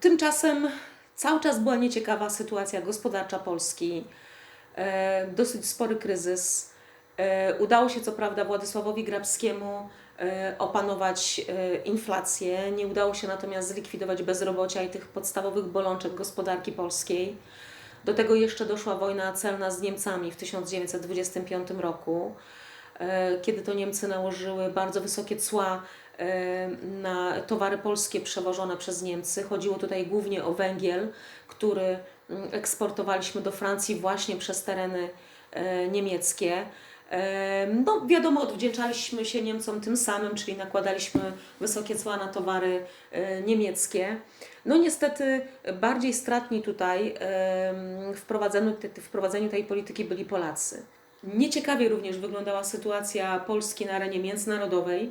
Tymczasem cały czas była nieciekawa sytuacja gospodarcza Polski, e, dosyć spory kryzys. E, Udało się co prawda Władysławowi Grabskiemu e, opanować inflację, nie udało się natomiast zlikwidować bezrobocia i tych podstawowych bolączek gospodarki polskiej. Do tego jeszcze doszła wojna celna z Niemcami w 1925 roku, kiedy to Niemcy nałożyły bardzo wysokie cła na towary polskie przewożone przez Niemcy. Chodziło tutaj głównie o węgiel, który mm, eksportowaliśmy do Francji właśnie przez tereny e, niemieckie. No, wiadomo, odwdzięczaliśmy się Niemcom tym samym, czyli nakładaliśmy wysokie cła na towary e, niemieckie. No niestety bardziej stratni tutaj w wprowadzeniu, te- w wprowadzeniu tej polityki byli Polacy. Nieciekawie również wyglądała sytuacja Polski na arenie międzynarodowej.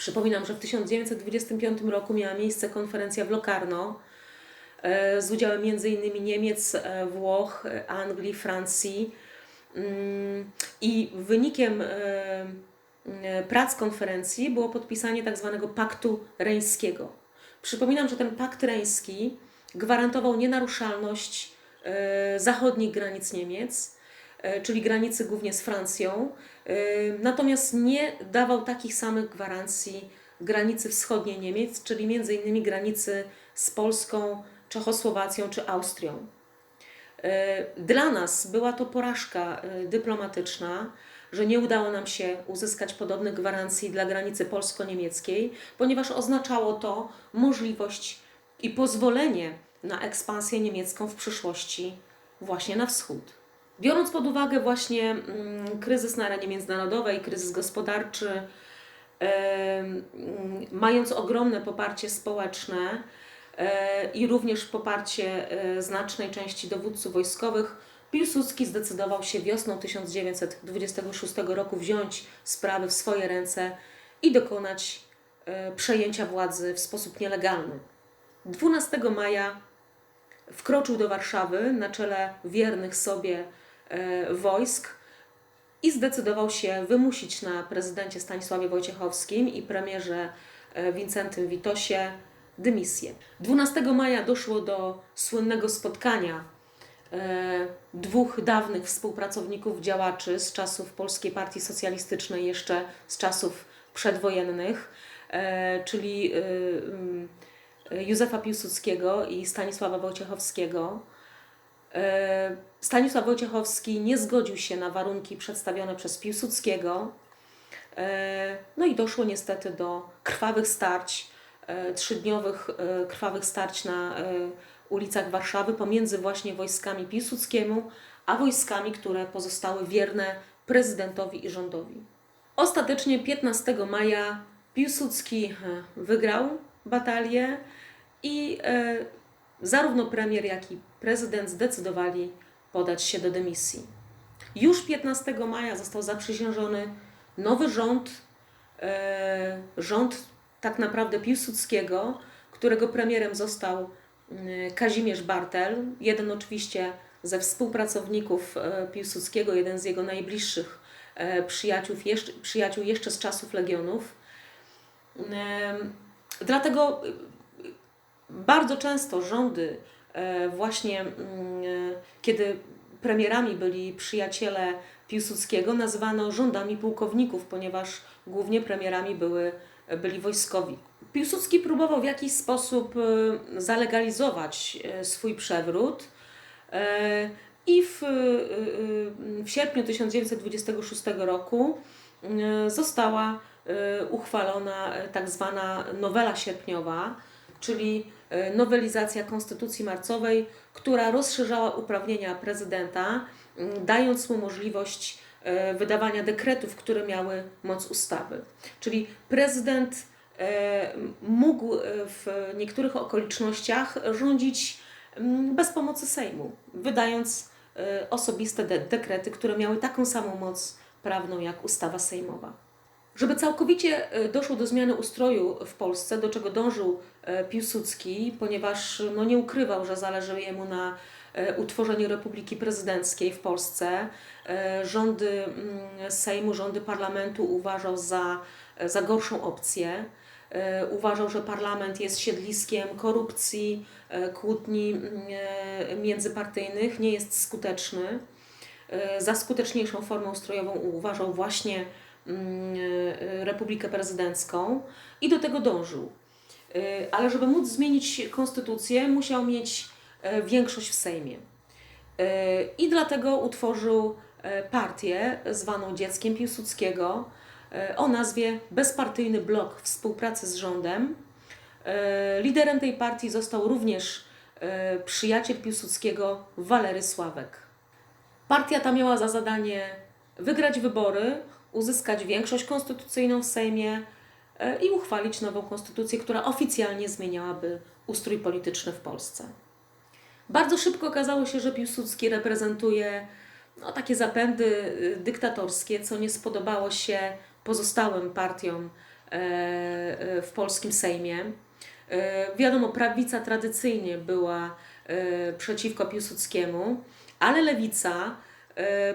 Przypominam, że w 1925 roku miała miejsce konferencja w Locarno e, z udziałem m.in. Niemiec, e, Włoch, e, Anglii, Francji. Mm, I wynikiem prac konferencji było podpisanie tak zwanego Paktu Reńskiego. Przypominam, że ten Pakt Reński gwarantował nienaruszalność zachodnich granic Niemiec, czyli granicy głównie z Francją, e, natomiast nie dawał takich samych gwarancji granicy wschodniej Niemiec, czyli między innymi granicy z Polską, Czechosłowacją czy Austrią. E, Dla nas była to porażka e, dyplomatyczna, że nie udało nam się uzyskać podobnych gwarancji dla granicy polsko-niemieckiej, ponieważ oznaczało to możliwość i pozwolenie na ekspansję niemiecką w przyszłości właśnie na wschód. Biorąc pod uwagę właśnie mm, kryzys na arenie międzynarodowej, kryzys gospodarczy, mm, mając ogromne poparcie społeczne e, i również poparcie e, znacznej części dowódców wojskowych, Piłsudski zdecydował się wiosną 1926 roku wziąć sprawy w swoje ręce i dokonać e, przejęcia władzy w sposób nielegalny. 12 maja wkroczył do Warszawy na czele wiernych sobie wojsk i zdecydował się wymusić na prezydencie Stanisławie Wojciechowskim i premierze e, Wincentym Witosie dymisję. 12 maja doszło do słynnego spotkania e, dwóch dawnych współpracowników działaczy z czasów Polskiej Partii Socjalistycznej, jeszcze z czasów przedwojennych, e, czyli e, Józefa Piłsudskiego i Stanisława Wojciechowskiego. E, Stanisław Wojciechowski nie zgodził się na warunki przedstawione przez Piłsudskiego. E, No i doszło niestety do krwawych starć, e, trzydniowych krwawych starć na ulicach Warszawy pomiędzy właśnie wojskami Piłsudskiemu, a wojskami, które pozostały wierne prezydentowi i rządowi. Ostatecznie 15 maja Piłsudski wygrał batalię i zarówno premier, jak i prezydent zdecydowali podać się do dymisji. Już 15 maja został zaprzysiężony nowy rząd, e, rząd tak naprawdę Piłsudskiego, którego premierem został Kazimierz Bartel, jeden oczywiście ze współpracowników e, Piłsudskiego, jeden z jego najbliższych e, przyjaciół jeszcze, przyjaciół jeszcze z czasów Legionów. Dlatego bardzo często rządy, e, właśnie mm, e, kiedy premierami byli przyjaciele Piłsudskiego, nazywano rządami pułkowników, ponieważ głównie premierami były, byli wojskowi. Piłsudski próbował w jakiś sposób e, zalegalizować e, swój przewrót. e, I w, e, e, w sierpniu 1926 roku e, została e, uchwalona e, tak zwana nowela sierpniowa, czyli e, nowelizacja Konstytucji Marcowej, która rozszerzała uprawnienia prezydenta, dając mu możliwość e, wydawania dekretów, które miały moc ustawy. Czyli prezydent e, mógł w niektórych okolicznościach rządzić bez pomocy Sejmu, wydając osobiste de- dekrety, które miały taką samą moc prawną jak ustawa sejmowa. Żeby całkowicie e, doszło do zmiany ustroju w Polsce, do czego dążył e, Piłsudski, ponieważ no, nie ukrywał, że zależy jemu na e, utworzeniu republiki prezydenckiej w Polsce. Rządy mm, Sejmu, rządy parlamentu uważał za, za gorszą opcję. uważał, że parlament jest siedliskiem korupcji, kłótni mm, międzypartyjnych, nie jest skuteczny. Za skuteczniejszą formą ustrojową uważał właśnie Republikę Prezydencką i do tego dążył. E, Ale żeby móc zmienić konstytucję, musiał mieć e, większość w Sejmie. I dlatego utworzył partię zwaną Dzieckiem Piłsudskiego o nazwie Bezpartyjny Blok Współpracy z Rządem. Liderem tej partii został również przyjaciel Piłsudskiego Walery Sławek. Partia ta miała za zadanie wygrać wybory, uzyskać większość konstytucyjną w Sejmie e, i uchwalić nową konstytucję, która oficjalnie zmieniałaby ustrój polityczny w Polsce. Bardzo szybko okazało się, że Piłsudski reprezentuje no, takie zapędy y, dyktatorskie, co nie spodobało się pozostałym partiom e, e, w polskim Sejmie. Wiadomo, prawica tradycyjnie była przeciwko Piłsudskiemu, ale lewica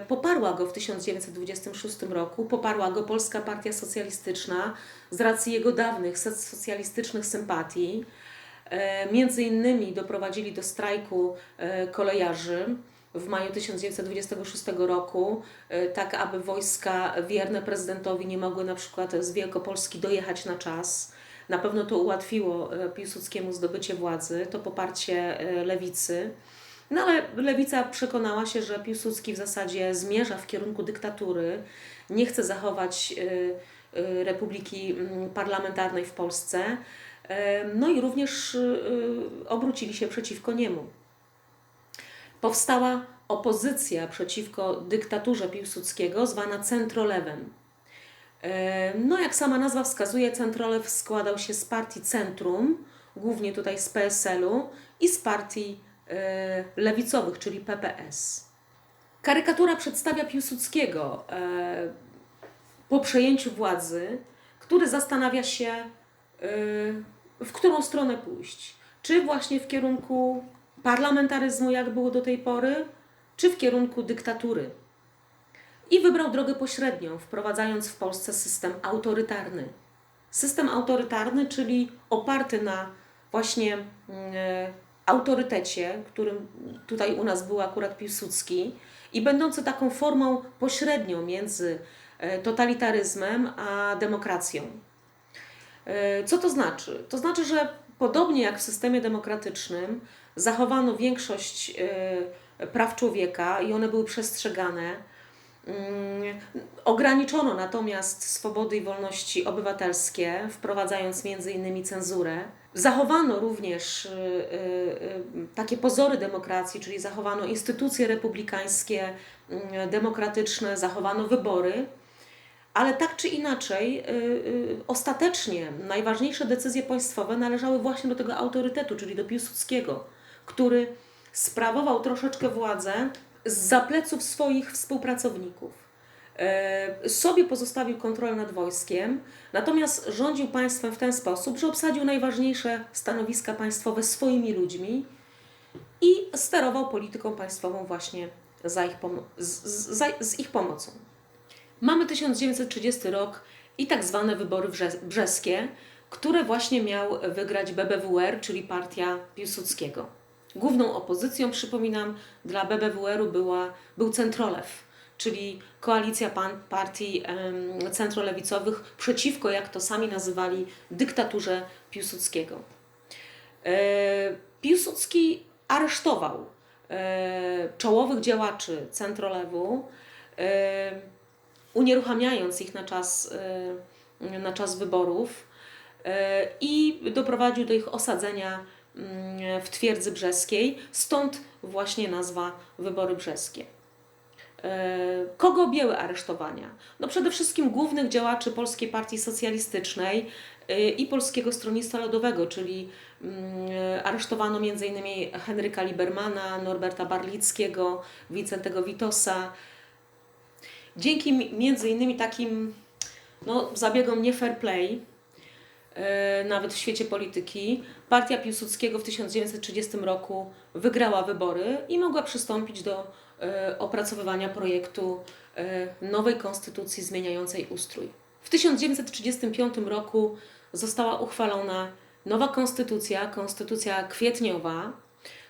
poparła go w 1926 roku, poparła go Polska Partia Socjalistyczna z racji jego dawnych soc- socjalistycznych sympatii. E, Między innymi doprowadzili do strajku e, kolejarzy w maju 1926 roku, e, tak aby wojska wierne prezydentowi nie mogły na przykład z Wielkopolski dojechać na czas. Na pewno to ułatwiło e, Piłsudskiemu zdobycie władzy, to poparcie e, lewicy. No ale lewica przekonała się, że Piłsudski w zasadzie zmierza w kierunku dyktatury, nie chce zachować e, e, republiki mm, parlamentarnej w Polsce. E, No i również obrócili się przeciwko niemu. Powstała opozycja przeciwko dyktaturze Piłsudskiego, zwana centrolewem. No, jak sama nazwa wskazuje, centrolew składał się z partii Centrum, głównie tutaj z PSL-u, i z partii lewicowych, czyli PPS. Karykatura przedstawia Piłsudskiego e, po przejęciu władzy, który zastanawia się, e, w którą stronę pójść. Czy właśnie w kierunku parlamentaryzmu, jak było do tej pory, czy w kierunku dyktatury. I wybrał drogę pośrednią, wprowadzając w Polsce system autorytarny. System autorytarny, czyli oparty na właśnie mm, e, autorytecie, którym tutaj u nas był akurat Piłsudski, i będący taką formą pośrednią między e, totalitaryzmem a demokracją. E, Co to znaczy? To znaczy, że podobnie jak w systemie demokratycznym zachowano większość e, praw człowieka i one były przestrzegane. Mm, Ograniczono natomiast swobody i wolności obywatelskie, wprowadzając innymi cenzurę. Zachowano również y, y, y, takie pozory demokracji, czyli zachowano instytucje republikańskie, mm, demokratyczne, zachowano wybory. Ale tak czy inaczej, ostatecznie najważniejsze decyzje państwowe należały właśnie do tego autorytetu, czyli do Piłsudskiego, który sprawował troszeczkę władzę z pleców swoich współpracowników. E, Sobie pozostawił kontrolę nad wojskiem, natomiast rządził państwem w ten sposób, że obsadził najważniejsze stanowiska państwowe swoimi ludźmi i sterował polityką państwową właśnie za ich z, z, z ich pomocą. Mamy 1930 rok i tak zwane wybory brze- brzeskie, które właśnie miał wygrać BBWR, czyli partia Piłsudskiego. Główną opozycją, przypominam, dla BBWR-u była, był Centrolew, czyli koalicja partii centrolewicowych przeciwko, jak to sami nazywali, dyktaturze Piłsudskiego. E, Piłsudski aresztował e, czołowych działaczy centrolewu, e, unieruchamiając ich na czas, na czas wyborów i doprowadził do ich osadzenia w twierdzy brzeskiej, stąd właśnie nazwa Wybory Brzeskie. E, Kogo objęły aresztowania? No przede wszystkim głównych działaczy Polskiej Partii Socjalistycznej e, i Polskiego Stronnictwa Ludowego, czyli mm, aresztowano m.in. Henryka Libermana, Norberta Barlickiego, Wicentego Witosa. Dzięki mi- między innymi takim no, zabiegom nie fair play, nawet w świecie polityki, partia Piłsudskiego w 1930 roku wygrała wybory i mogła przystąpić do e, opracowywania projektu e, nowej konstytucji zmieniającej ustrój. W 1935 roku została uchwalona nowa konstytucja, konstytucja kwietniowa,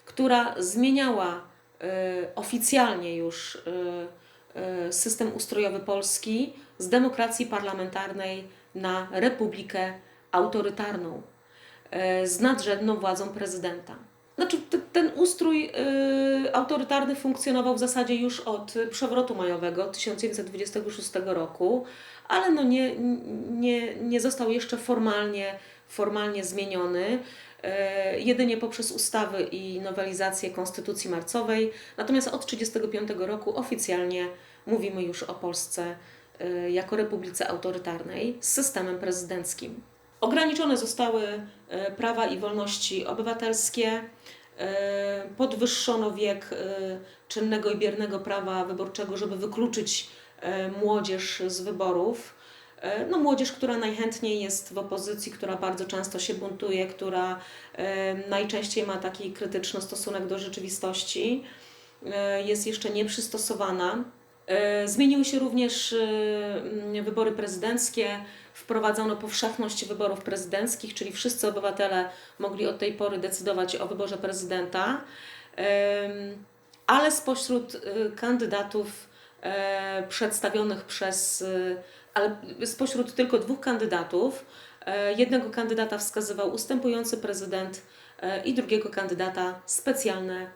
która zmieniała e, oficjalnie już e, e, system ustrojowy Polski z demokracji parlamentarnej na republikę autorytarną e, z nadrzędną władzą prezydenta. Znaczy, ten ustrój y, autorytarny funkcjonował w zasadzie już od przewrotu majowego 1926 roku, ale no nie, nie, nie został jeszcze formalnie, formalnie zmieniony, y, jedynie poprzez ustawy i nowelizację Konstytucji Marcowej. Natomiast od 1935 roku oficjalnie mówimy już o Polsce y, jako republice autorytarnej z systemem prezydenckim. Ograniczone zostały e, prawa i wolności obywatelskie, e, podwyższono wiek e, czynnego i biernego prawa wyborczego, żeby wykluczyć młodzież z wyborów. No, młodzież, która najchętniej jest w opozycji, która bardzo często się buntuje, która najczęściej ma taki krytyczny stosunek do rzeczywistości, jest jeszcze nieprzystosowana. E, Zmieniły się również e, wybory prezydenckie, wprowadzono powszechność wyborów prezydenckich, czyli wszyscy obywatele mogli od tej pory decydować o wyborze prezydenta, Em, ale spośród kandydatów e, przedstawionych przez, ale spośród tylko dwóch kandydatów, e, jednego kandydata wskazywał ustępujący prezydent e, i drugiego kandydata specjalne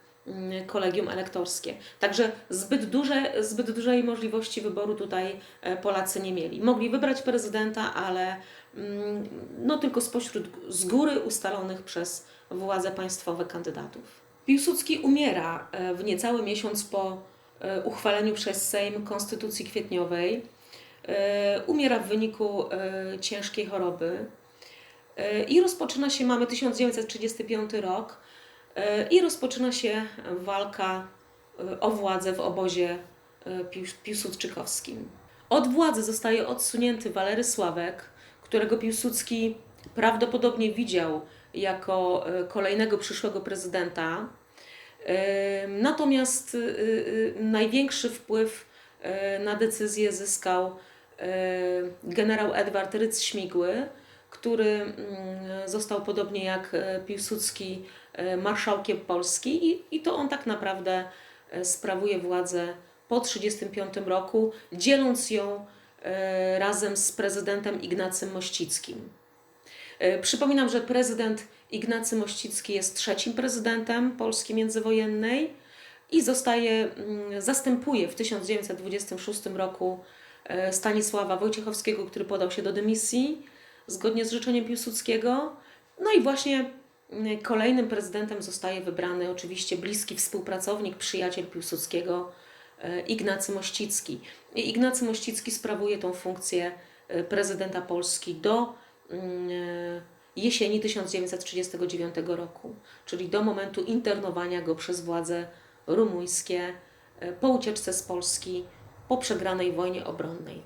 kolegium elektorskie. Także zbyt, duże, zbyt dużej możliwości wyboru tutaj e, Polacy nie mieli. Mogli wybrać prezydenta, ale mm, no tylko spośród z góry ustalonych przez władze państwowe kandydatów. Piłsudski umiera e, w niecały miesiąc po e, uchwaleniu przez Sejm Konstytucji Kwietniowej. Umiera w wyniku ciężkiej choroby. I rozpoczyna się, mamy 1935 rok, i rozpoczyna się walka e, o władzę w obozie e, piłs- piłsudczykowskim. Od władzy zostaje odsunięty Walery Sławek, którego Piłsudski prawdopodobnie widział jako e, kolejnego przyszłego prezydenta. Natomiast największy wpływ na decyzję zyskał generał Edward Rydz-Śmigły, który mm, został podobnie jak Piłsudski marszałkiem Polski i, i to on tak naprawdę e, sprawuje władzę po 1935 roku, dzieląc ją e, razem z prezydentem Ignacym Mościckim. E, Przypominam, że prezydent Ignacy Mościcki jest trzecim prezydentem Polski międzywojennej i zostaje, mm, zastępuje w 1926 roku e, Stanisława Wojciechowskiego, który podał się do dymisji zgodnie z życzeniem Piłsudskiego. No i właśnie kolejnym prezydentem zostaje wybrany oczywiście bliski współpracownik, przyjaciel Piłsudskiego, e, Ignacy Mościcki. I Ignacy Mościcki sprawuje tą funkcję e, prezydenta Polski do mm, e, jesieni 1939 roku, czyli do momentu internowania go przez władze rumuńskie po ucieczce z Polski po przegranej wojnie obronnej.